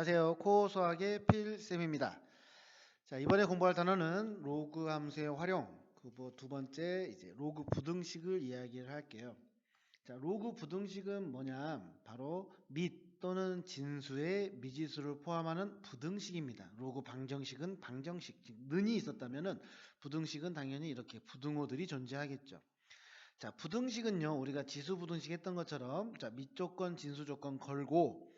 안녕하세요. 코어 수학의 필쌤입니다. 자, 이번에 공부할 단어는 로그 함수의 활용, 그두 번째 이제 로그 부등식을 이야기를 할게요. 자, 로그 부등식은 뭐냐? 바로 및 또는 진수의 미지수를 포함하는 부등식입니다. 로그 방정식은 방정식, 즉 는이 있었다면은 부등식은 당연히 이렇게 부등호들이 존재하겠죠. 자, 부등식은요, 우리가 지수 부등식 했던 것처럼, 자, 밑 조건, 진수 조건 걸고,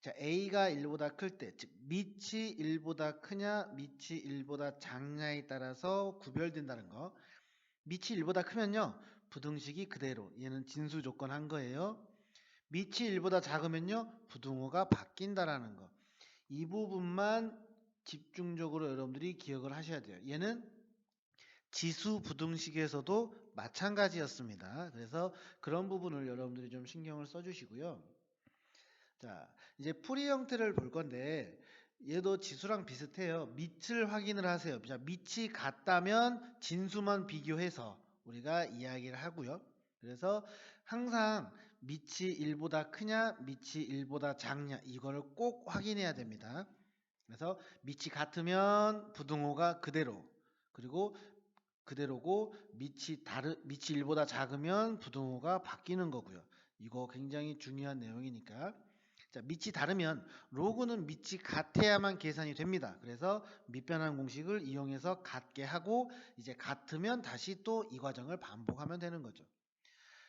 자, a가 1보다 클 때, 즉, 밑이 1보다 크냐, 밑이 1보다 작냐에 따라서 구별된다는 거. 밑이 1보다 크면요, 부등식이 그대로, 얘는 진수 조건 한 거예요. 밑이 1보다 작으면요, 부등호가 바뀐다라는 거. 이 부분만 집중적으로 여러분들이 기억을 하셔야 돼요. 얘는 지수 부등식에서도 마찬가지였습니다. 그래서 그런 부분을 여러분들이 좀 신경을 써주시고요. 자, 이제 풀이 형태를 볼 건데 얘도 지수랑 비슷해요. 밑을 확인을 하세요. 자, 밑이 같다면 진수만 비교해서 우리가 이야기를 하고요. 그래서 항상 밑이 1보다 크냐, 밑이 1보다 작냐 이거를 꼭 확인해야 됩니다. 그래서 밑이 같으면 부등호가 그대로 그리고 그대로고 밑이 다르 밑이 1보다 작으면 부등호가 바뀌는 거고요. 이거 굉장히 중요한 내용이니까 자, 밑이 다르면 로그는 밑이 같아야만 계산이 됩니다. 그래서 밑변환 공식을 이용해서 같게 하고 이제 같으면 다시 또 이 과정을 반복하면 되는 거죠.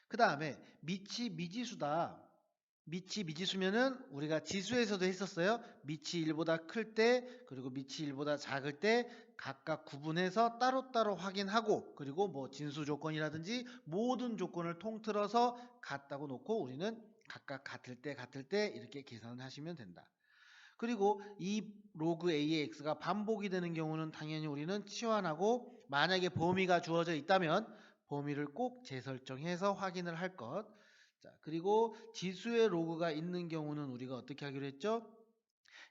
그 다음에 밑이 미지수다. 밑이 미지수면은 우리가 지수에서도 했었어요. 밑이 1보다 클 때 그리고 밑이 1보다 작을 때 각각 구분해서 따로따로 확인하고 그리고 뭐 진수 조건이라든지 모든 조건을 통틀어서 같다고 놓고 우리는 각각 같을 때 같을 때 이렇게 계산을 하시면 된다. 그리고 이 로그 a의 x가 반복이 되는 경우는 당연히 우리는 치환하고 만약에 범위가 주어져 있다면 범위를 꼭 재설정해서 확인을 할 것. 자, 그리고 지수의 로그가 있는 경우는 우리가 어떻게 하기로 했죠?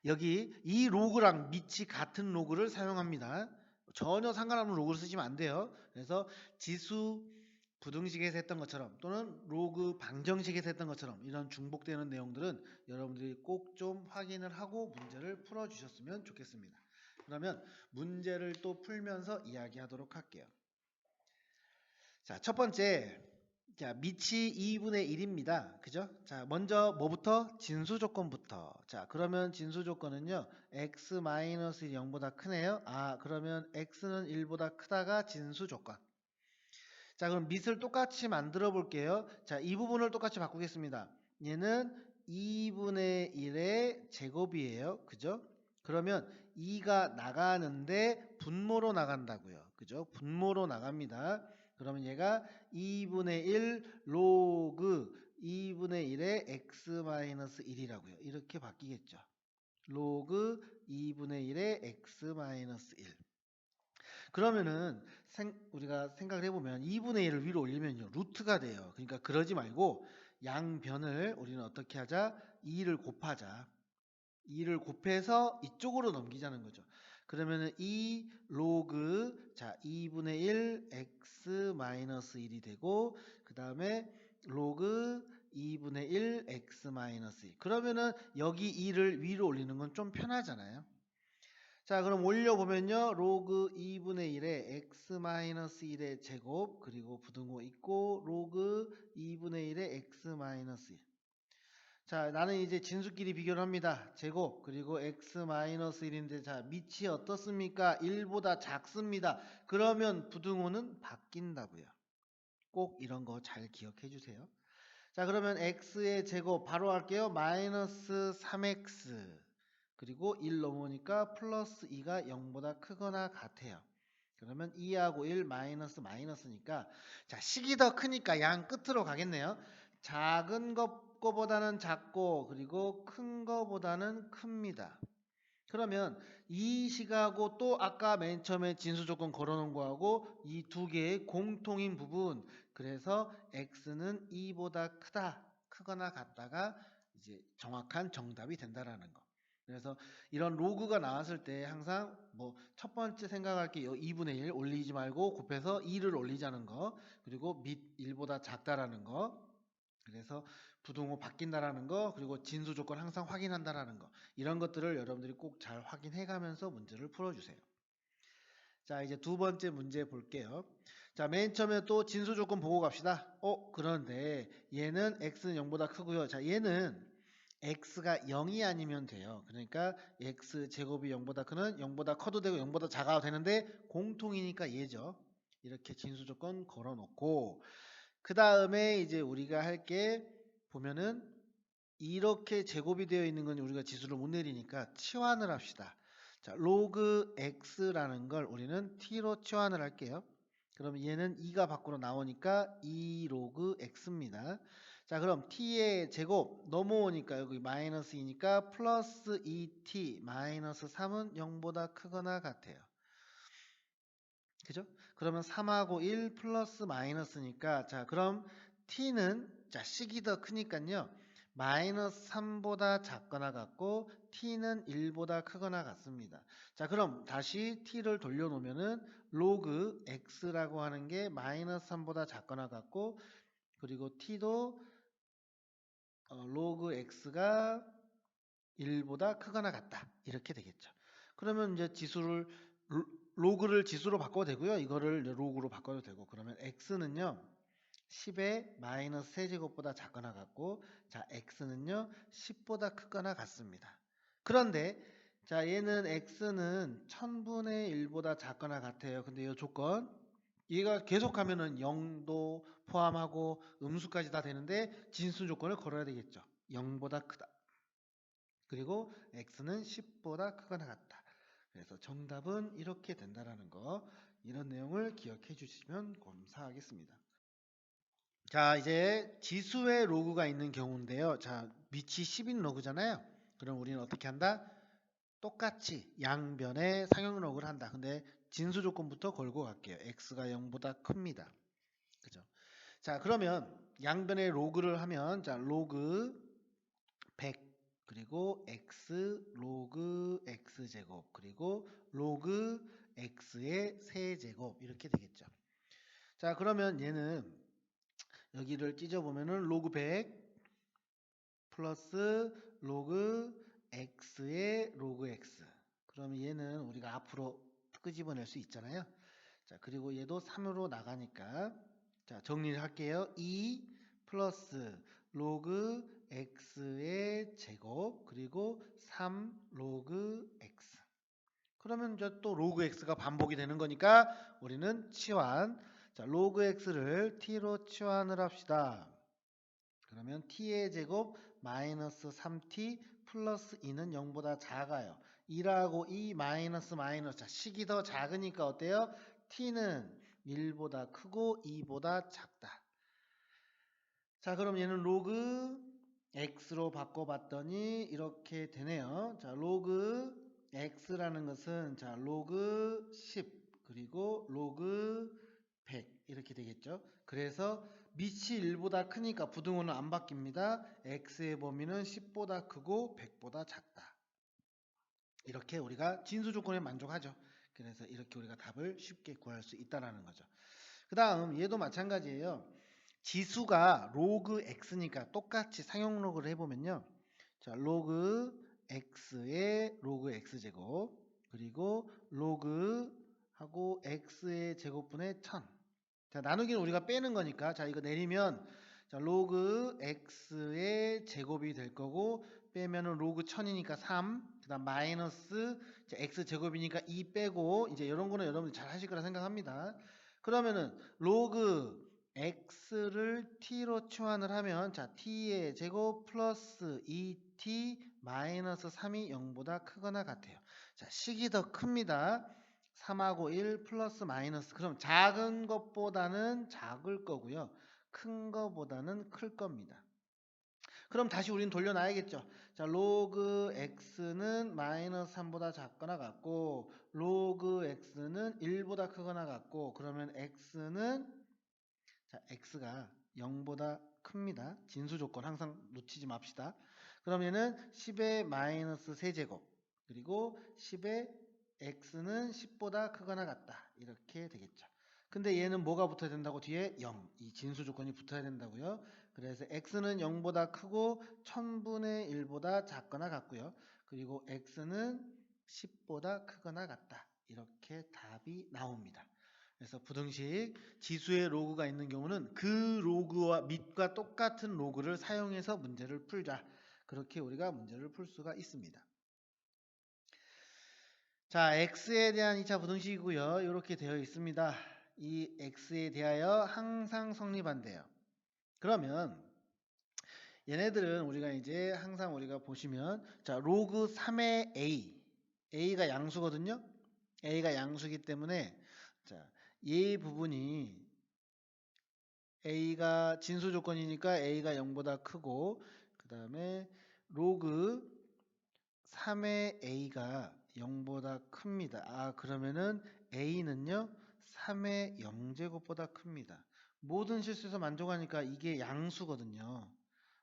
여기 이 로그랑 밑이 같은 로그를 사용합니다. 전혀 상관없는 로그를 쓰시면 안 돼요. 그래서 지수 부등식에서 했던 것처럼 또는 로그 방정식에서 했던 것처럼 이런 중복되는 내용들은 여러분들이 꼭 좀 확인을 하고 문제를 풀어 주셨으면 좋겠습니다. 그러면 문제를 또 풀면서 이야기하도록 할게요. 자, 첫 번째. 자, 밑이 2분의 1입니다. 그죠? 자, 먼저 뭐부터? 진수 조건부터. 자, 그러면 진수 조건은요. x-1이 0보다 크네요. 아, 그러면 x는 1보다 크다가 진수 조건. 자, 그럼 밑을 똑같이 만들어 볼게요. 자, 이 부분을 똑같이 바꾸겠습니다. 얘는 2분의 1의 제곱이에요. 그죠? 그러면 2가 나가는데 분모로 나간다고요. 그죠? 분모로 나갑니다. 그러면 얘가 2분의 1 로그 2분의 1의 x-1이라고요. 이렇게 바뀌겠죠. 로그 2분의 1의 x-1. 그러면은 생, 우리가 생각을 해보면 2분의 1을 위로 올리면요. 루트가 돼요. 그러니까 그러지 말고 양변을 우리는 어떻게 하자? 2를 곱하자. 2를 곱해서 이쪽으로 넘기자는 거죠. 그러면은 2 로그 자 2분의 1 x 마이너스 1이 되고 그 다음에 로그 2분의 1 x 마이너스 2 그러면은 여기 2를 위로 올리는 건 좀 편하잖아요. 자 그럼 올려보면요. 로그 2분의 1에 x-1의 제곱 그리고 부등호 있고 로그 2분의 1에 x-1 자 나는 이제 진수끼리 비교를 합니다. 제곱 그리고 x-1인데 자 밑이 어떻습니까? 1보다 작습니다. 그러면 부등호는 바뀐다고요. 꼭 이런 거 잘 기억해 주세요. 자 그러면 x의 제곱 바로 할게요. 마이너스 3x 그리고 1 넘으니까 플러스 2가 0보다 크거나 같아요. 그러면 2하고 1 마이너스 마이너스니까 자 식이 더 크니까 양 끝으로 가겠네요. 작은 것보다는 작고 그리고 큰 것보다는 큽니다. 그러면 이 식하고 또 아까 맨 처음에 진수 조건 걸어놓은 거하고 이 두 개의 공통인 부분 그래서 x는 2보다 크다 크거나 같다가 이제 정확한 정답이 된다라는 거. 그래서 이런 로그가 나왔을 때 항상 뭐 첫 번째 생각할 게 2분의 1 올리지 말고 곱해서 2를 올리자는 거 그리고 밑 1보다 작다라는 거 그래서 부등호 바뀐다라는 거 그리고 진수 조건 항상 확인한다라는 거 이런 것들을 여러분들이 꼭 잘 확인해 가면서 문제를 풀어주세요. 자 이제 두 번째 문제 볼게요. 자 맨 처음에 또 진수 조건 보고 갑시다. 어 그런데 얘는 x는 0보다 크고요. 자 얘는 x가 0이 아니면 돼요. 그러니까 x 제곱이 0보다 크는 0보다 커도 되고 0보다 작아도 되는데 공통이니까 얘죠. 이렇게 진수 조건 걸어 놓고 그 다음에 이제 우리가 할 게 보면은 이렇게 제곱이 되어 있는 건 우리가 지수를 못 내리니까 치환을 합시다. 자, 로그 x라는 걸 우리는 t로 치환을 할게요. 그럼 얘는 2가 밖으로 나오니까 2 로그 x입니다. 자, 그럼 t의 제곱 넘어오니까 여기 마이너스 2니까 플러스 2t 마이너스 3은 0보다 크거나 같아요. 그죠? 그러면 3하고 1 플러스 마이너스니까 자, 그럼 t는 자, 식이 더 크니까요. 마이너스 3보다 작거나 같고 t는 1보다 크거나 같습니다. 자, 그럼 다시 t를 돌려놓으면은 로그 x라고 하는 게 마이너스 3보다 작거나 같고 그리고 t도 어, 로그 x가 1보다 크거나 같다. 이렇게 되겠죠. 그러면 이제 지수를 로- 로그를 지수로 바꿔도 되고요. 이거를 로그로 바꿔도 되고 그러면 x는요. 10의 마이너스 세제곱보다 작거나 같고 자 x는요 10보다 크거나 같습니다. 그런데 자 얘는 x는 1000분의 1보다 작거나 같아요. 근데 이 조건 얘가 계속하면은 0도 포함하고 음수까지 다 되는데 진수 조건을 걸어야 되겠죠. 0보다 크다. 그리고 x는 10보다 크거나 같다. 그래서 정답은 이렇게 된다라는 거 이런 내용을 기억해 주시면 감사하겠습니다. 자, 이제 지수의 로그가 있는 경우인데요. 자, 밑이 10인 로그잖아요. 그럼 우리는 어떻게 한다? 똑같이 양변에 상형 로그를 한다. 근데 진수 조건부터 걸고 갈게요. x가 0보다 큽니다. 자, 그러면 양변에 로그를 하면 자, 로그 100 그리고 x 로그 x 제곱 그리고 로그 x의 세제곱 이렇게 되겠죠. 자, 그러면 얘는 여기를 찢어 보면은 로그 100 플러스 로그 x의 로그 x. 그러면 얘는 우리가 앞으로 끄집어낼 수 있잖아요. 자, 그리고 얘도 3으로 나가니까 자, 정리를 할게요. 2 플러스 로그 x의 제곱 그리고 3 로그 x. 그러면 이제 또 로그 x가 반복이 되는 거니까 우리는 치환. 자, 로그 x를 t로 치환을 합시다. 그러면 t의 제곱 마이너스 3t 플러스 2는 0보다 작아요. 2라고 2 마이너스 마이너스. 자, 식이 더 작으니까 어때요? t는 1보다 크고 2보다 작다. 자, 그럼 얘는 로그 x로 바꿔봤더니 이렇게 되네요. 자, 로그 x라는 것은 자, 로그 10 그리고 로그 100 이렇게 되겠죠. 그래서 밑이 1보다 크니까 부등호는 안 바뀝니다. x의 범위는 10보다 크고 100보다 작다. 이렇게 우리가 진수 조건에 만족하죠. 그래서 이렇게 우리가 답을 쉽게 구할 수 있다라는 거죠. 그 다음 얘도 마찬가지예요. 지수가 로그 x니까 똑같이 상용 로그를 해보면요. 자, 로그 x의 로그 x제곱 그리고 로그 하고 x의 제곱분의 1000 자, 나누기는 우리가 빼는 거니까 자, 이거 내리면 자, 로그 x의 제곱이 될 거고 빼면은 로그 1000이니까 3 그다음 마이너스 x 제곱이니까 2 빼고 이제 이런 거는 여러분들 잘 하실 거라 생각합니다. 그러면은 로그 x를 t로 치환을 하면 자 t의 제곱 플러스 2t 마이너스 3이 0보다 크거나 같아요. 자 식이 더 큽니다. 3하고 1 플러스 마이너스 그럼 작은 것보다는 작을 거고요. 큰 것보다는 클 겁니다. 그럼 다시 우리는 돌려놔야겠죠. 자, 로그 x는 마이너스 3보다 작거나 같고 로그 x는 1보다 크거나 같고 그러면 x는 자, x가 0보다 큽니다. 진수 조건 항상 놓치지 맙시다. 얘는 10의 마이너스 세제곱 그리고 10의 x는 10보다 크거나 같다. 이렇게 되겠죠. 근데 얘는 뭐가 붙어야 된다고 뒤에 0. 이 진수 조건이 붙어야 된다고요. 그래서 x는 0보다 크고 1000분의 1보다 작거나 같고요. 그리고 x는 10보다 크거나 같다. 이렇게 답이 나옵니다. 그래서 부등식 지수의 로그가 있는 경우는 그 로그와 밑과 똑같은 로그를 사용해서 문제를 풀자. 그렇게 우리가 문제를 풀 수가 있습니다. 자, x에 대한 2차 부등식이고요. 이렇게 되어 있습니다. 이 x에 대하여 항상 성립한대요. 그러면 얘네들은 우리가 이제 항상 우리가 보시면 자, 로그 3의 a a가 양수거든요. a가 양수기 때문에 자, 이 부분이 a가 진수 조건이니까 a가 0보다 크고 그 다음에 로그 3의 a가 0보다 큽니다. 아 그러면은 a는요 3의 0제곱보다 큽니다. 모든 실수에서 만족하니까 이게 양수거든요.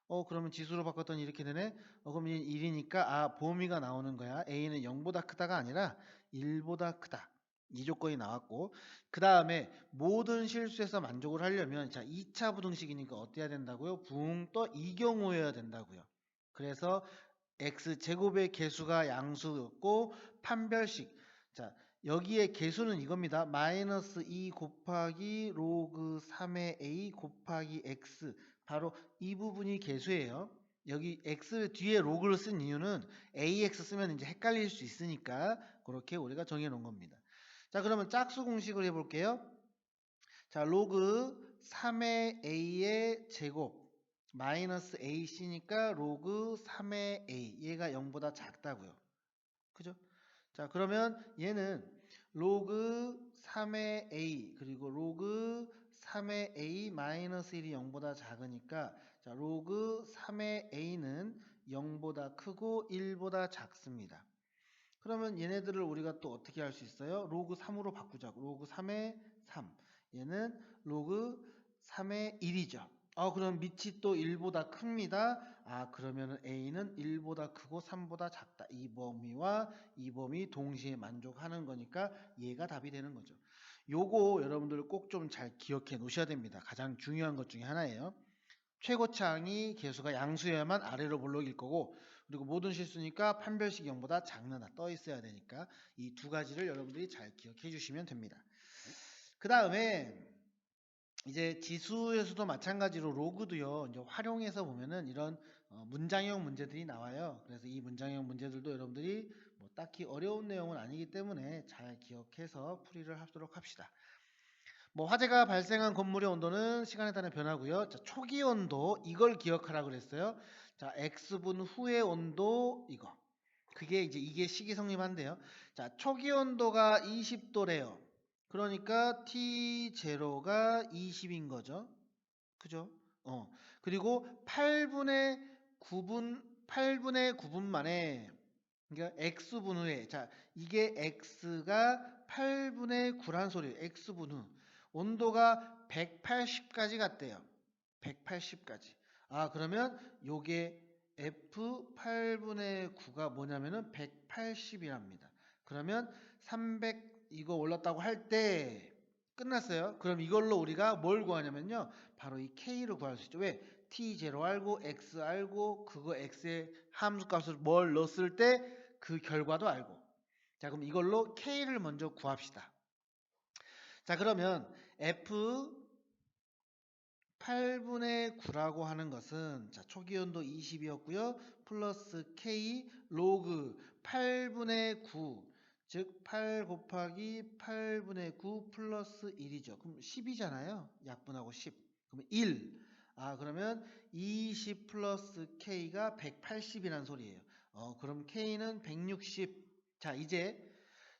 어 그러면 지수로 바꿨더니 이렇게 되네. 어 그럼 1이니까 아 범위가 나오는 거야. a는 0보다 크다가 아니라 1보다 크다. 이 조건이 나왔고 그 다음에 모든 실수에서 만족을 하려면 자 2차 부등식이니까 어때야 된다고요? 붕 떠 이 경우여야 된다고요. 그래서 x 제곱의 개수가 양수였고 판별식 자 여기에 개수는 이겁니다. 마이너스 2 곱하기 로그 3의 a 곱하기 x 바로 이 부분이 개수예요. 여기 x 뒤에 로그를 쓴 이유는 ax 쓰면 이제 헷갈릴 수 있으니까 그렇게 우리가 정해 놓은 겁니다. 자 그러면 짝수 공식을 해볼게요. 자 로그 3의 a의 제곱 마이너스 ac니까 로그 3의 a 얘가 0보다 작다고요. 그죠? 자 그러면 얘는 로그 3의 a 그리고 로그 3의 a 마이너스 1이 0보다 작으니까 자 로그 3의 a는 0보다 크고 1보다 작습니다. 그러면 얘네들을 우리가 또 어떻게 할 수 있어요? 로그 3으로 바꾸자고. 로그 3의 3. 얘는 로그 3의 1이죠. 아, 그럼 밑이 또 1보다 큽니다. 아, 그러면 a는 1보다 크고 3보다 작다. 이 범위와 이 범위 동시에 만족하는 거니까 얘가 답이 되는 거죠. 요거 여러분들 꼭 좀 잘 기억해 놓으셔야 됩니다. 가장 중요한 것 중에 하나예요. 최고차항이 개수가 양수여야만 아래로 볼록일 거고 그리고 모든 실수니까 판별식 0보다 작는다 떠 있어야 되니까 이 두 가지를 여러분들이 잘 기억해 주시면 됩니다. 그 다음에 이제 지수에서도 마찬가지로 로그도요 이제 활용해서 보면은 이런 어, 문장형 문제들이 나와요. 그래서 이 문장형 문제들도 여러분들이 뭐 딱히 어려운 내용은 아니기 때문에 잘 기억해서 풀이를 하도록 합시다. 뭐 화재가 발생한 건물의 온도는 시간에 따른 변화고요. 자, 초기 온도 이걸 기억하라 그랬어요. 자, x분 후의 온도 이거. 그게 이제 이게 식이 성립한대요. 자, 초기 온도가 20도래요. 그러니까 T0가 20인 거죠. 그죠? 어. 그리고 8분의 9분 8분의 9분 만에 그러니까 x분 후에 자, 이게 x가 8분의 9란 소리예요. x분 후. 온도가 180까지 갔대요. 180까지. 아, 그러면 요게 F8분의 9가 뭐냐면은 180이랍니다. 그러면 300 이거 올랐다고 할 때 끝났어요. 그럼 이걸로 우리가 뭘 구하냐면요. 바로 이 K를 구할 수 있죠. 왜? T0 알고 X 알고 그거 X의 함수 값을 뭘 넣었을 때 그 결과도 알고. 자, 그럼 이걸로 K를 먼저 구합시다. 자, 그러면 F 8분의 9라고 하는 것은 자, 초기 온도 20이었고요. 플러스 K 로그 8분의 9. 즉, 8 곱하기 8분의 9 플러스 1이죠. 그럼 10이잖아요. 약분하고 10. 그러면 1. 아, 그러면 20 플러스 K가 180이라는 소리예요. 어, 그럼 K는 160. 자, 이제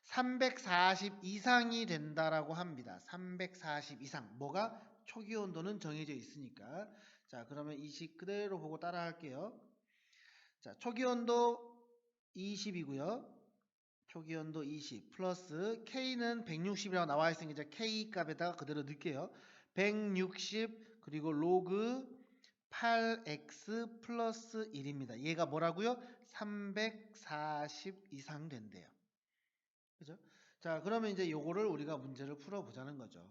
340 이상이 된다라고 합니다. 340 이상. 뭐가? 초기 온도는 정해져 있으니까. 자, 그러면 이식 그대로 보고 따라 할게요. 자, 초기 온도 20이고요. 초기 온도 20 플러스 K는 160이라고 나와 있으니까 K 값에다가 그대로 넣을게요. 160 그리고 로그 8x 플러스 1입니다. 얘가 뭐라고요? 340 이상 된대요. 그죠? 자, 그러면 이제 요거를 우리가 문제를 풀어 보자는 거죠.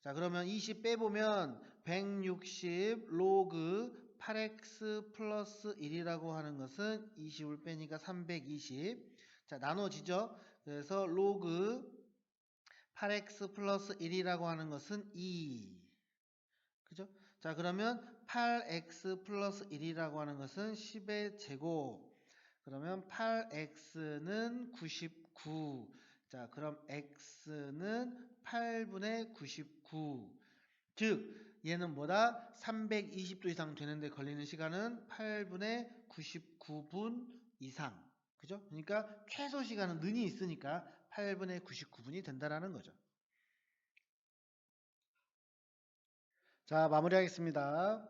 자, 그러면 20 빼보면 160 로그 8x 플러스 1이라고 하는 것은 20을 빼니까 320. 자, 나눠지죠? 그래서 로그 8x 플러스 1이라고 하는 것은 2. 자, 그러면 8x 플러스 1이라고 하는 것은 10의 제곱. 그러면 8x는 99. 자, 그럼 x는 8분의 99. 즉, 얘는 뭐다? 320도 이상 되는데 걸리는 시간은 8분의 99분 이상. 그죠? 그러니까 최소 시간은 는이 있으니까 8분의 99분이 된다라는 거죠. 자, 마무리하겠습니다.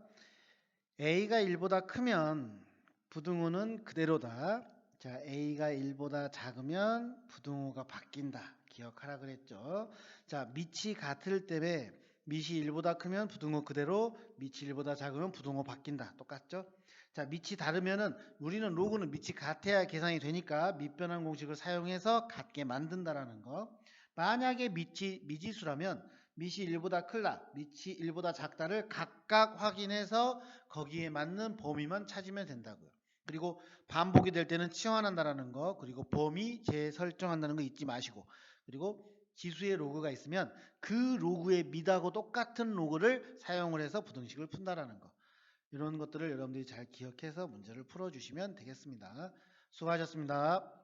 a가 1보다 크면 부등호는 그대로다. 자, a가 1보다 작으면 부등호가 바뀐다. 기억하라 그랬죠. 자, 밑이 같을 때에 밑이 1보다 크면 부등호 그대로, 밑이 1보다 작으면 부등호 바뀐다. 똑같죠? 자, 밑이 다르면은 우리는 로그는 밑이 같아야 계산이 되니까 밑변환 공식을 사용해서 같게 만든다라는 거. 만약에 밑이 미지수라면 밑이 1보다 크다, 밑이 1보다 작다를 각각 확인해서 거기에 맞는 범위만 찾으면 된다고요. 그리고 반복이 될 때는 치환한다라는 거, 그리고 범위 재설정한다는 거 잊지 마시고, 그리고 지수의 로그가 있으면 그 로그의 밑하고 똑같은 로그를 사용을 해서 부등식을 푼다라는 거. 이런 것들을 여러분들이 잘 기억해서 문제를 풀어주시면 되겠습니다. 수고하셨습니다.